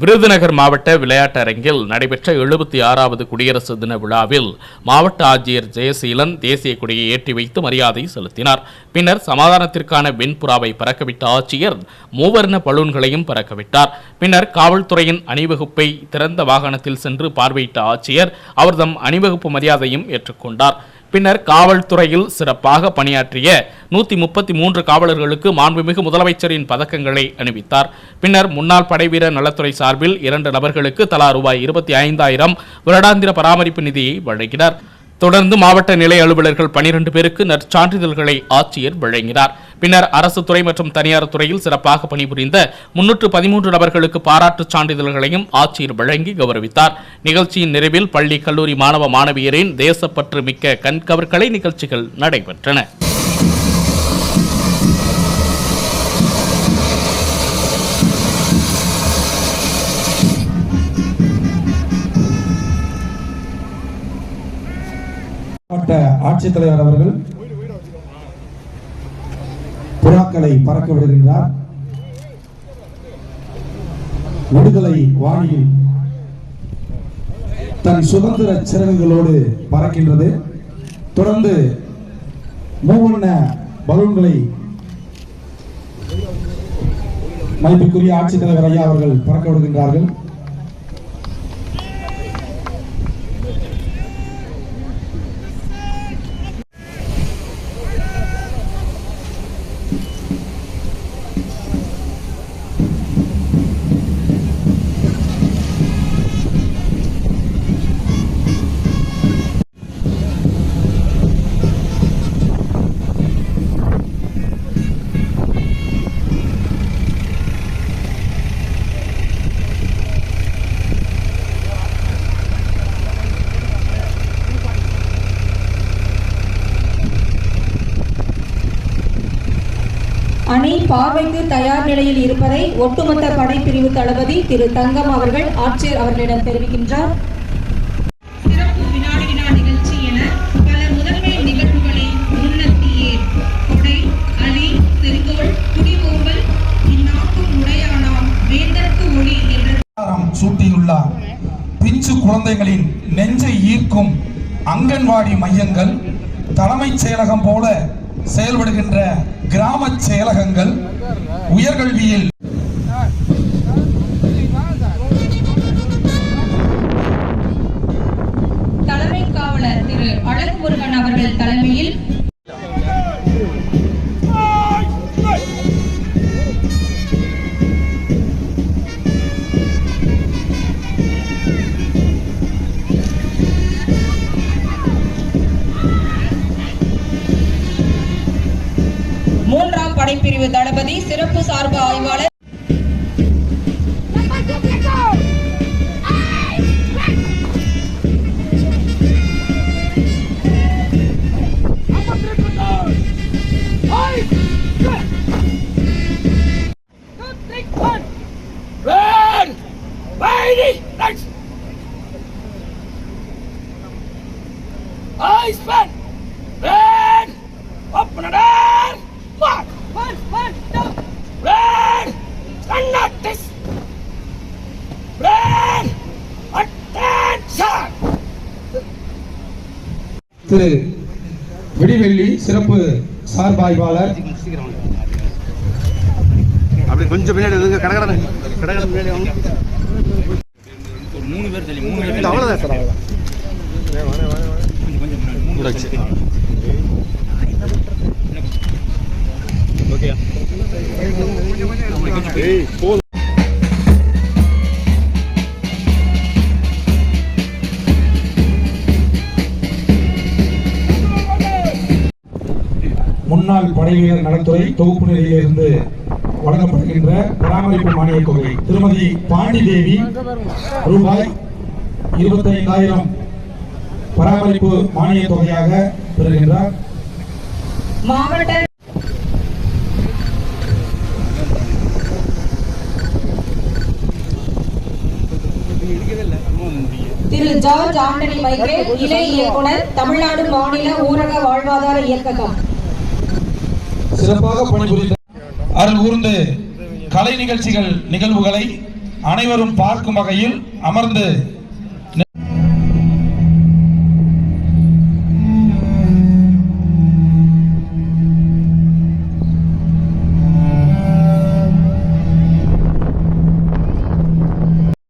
விருதுநகர் மாவட்ட விளையாட்டு அரங்கில் நடைபெற்ற எழுபத்தி ஆறாவது குடியரசு தின விழாவில் மாவட்ட ஆட்சியர் ஜெயசீலன் தேசிய கொடியை ஏற்றி வைத்து மரியாதை செலுத்தினார். பின்னர் சமாதானத்திற்கான வெண்புறாவை பறக்கவிட்ட ஆட்சியர் மூவர்ண பலூன்களையும் பறக்கவிட்டார். பின்னர் காவல்துறையின் அணிவகுப்பை திறந்த வாகனத்தில் சென்று பார்வையிட்ட ஆட்சியர் அவர்தம் அணிவகுப்பு மரியாதையும் ஏற்றுக்கொண்டார். பின்னர் காவல்துறையில் சிறப்பாக பணியாற்றிய நூத்தி முப்பத்தி மூன்று காவலர்களுக்கு மாண்புமிகு முதலமைச்சரின் பதக்கங்களை அணிவித்தார். பின்னர் முன்னாள் படைவீரர் நலத்துறை சார்பில் இரண்டு நபர்களுக்கு தலா ரூபாய் இருபத்தி ஐந்தாயிரம் வருடாந்திர பராமரிப்பு நிதியை வழங்கினார். தொடர்ந்து மாவட்ட நிலை அலுவலர்கள் பனிரெண்டு பேருக்கு நற்சான்றிதழ்களை ஆட்சியர் வழங்கினார். பின்னர் அரசு துறை மற்றும் தனியார் துறையில் சிறப்பாக பணிபுரிந்த முன்னூற்று பதிமூன்று நபர்களுக்கு பாராட்டுச் சான்றிதழ்களையும் ஆட்சியர் வழங்கி கௌரவித்தார். நிகழ்ச்சியின் நிறைவில் பள்ளி கல்லூரி மாணவ மாணவியரின் தேசப்பற்று மிக்க கண்கவர்களை நிகழ்ச்சிகள் நடைபெற்றன. ஆட்சித்தலைவர் அவர்கள் புறாக்களை பறக்க விடுகின்றார். விடுதலை வாணியில் தன் சுதந்திர சிறகுகளோடு பறக்கின்றது. தொடர்ந்து மூவண்ண பலூன்களை மதிப்புக்குரிய ஆட்சித்தலைவர் ஐயா அவர்கள் பறக்க விடுகின்றார்கள். அணி பார்வைக்கு தயார் நிலையில் இருப்பதை ஒட்டுமொத்த படைப்பிரிவு தளபதி திரு தங்கம் அவர்கள் ஆட்சியர் அவர்களிடம் தெரிவிக்கின்றார். சூட்டியுள்ளார் பிஞ்சு குழந்தைகளின் நெஞ்சை ஈர்க்கும் அங்கன்வாடி மையங்கள் தலைமைச் செயலகம் போல செயல்படுகின்ற கிராம செயலகங்கள் உயர்கல்வியில். தலைமை காவலர் திரு அழகுமுருகன் அவர்கள் தலைமையில் படைப்பிரிவு தளபதி சிறப்பு சார்பு ஆய்வாளர் Red! Lady! Next! திரு விடிவெள்ளி சிறப்பு சார்பாய்வாளர். அப்படி கொஞ்சம் பின்னாடி இருங்க கடகடனை கடகடை பின்னாடி வாங்க மூணு பேர் சொல்லி மூணு பேர் அவ்வளோதான் சார் அவ்வளோதான் ஓகே முன்னாள் படைவீரர் நலத்துறை தொகுப்பு நிலையிலிருந்து வழங்கப்படுகின்ற பராமரிப்பு மானியத் தொகை திருமதி பாண்டி தேவி ரூபாய் இருபத்தைந்தாயிரம் பராமரிப்பு மானிய தொகையாக பெறுகின்றார். மாவட்ட திரு ஜார்ஜ் ஆண்டனி மைக்கேல் இணை இயக்குனர் தமிழ்நாடு மாநில ஊரக வாழ்வாதார இயக்ககம். சிறப்பாக பணிபுரிந்த அருள் கூர்ந்து கலை நிகழ்ச்சிகள் நிகழ்வுகளை அனைவரும் பார்க்கும் வகையில் அமர்ந்து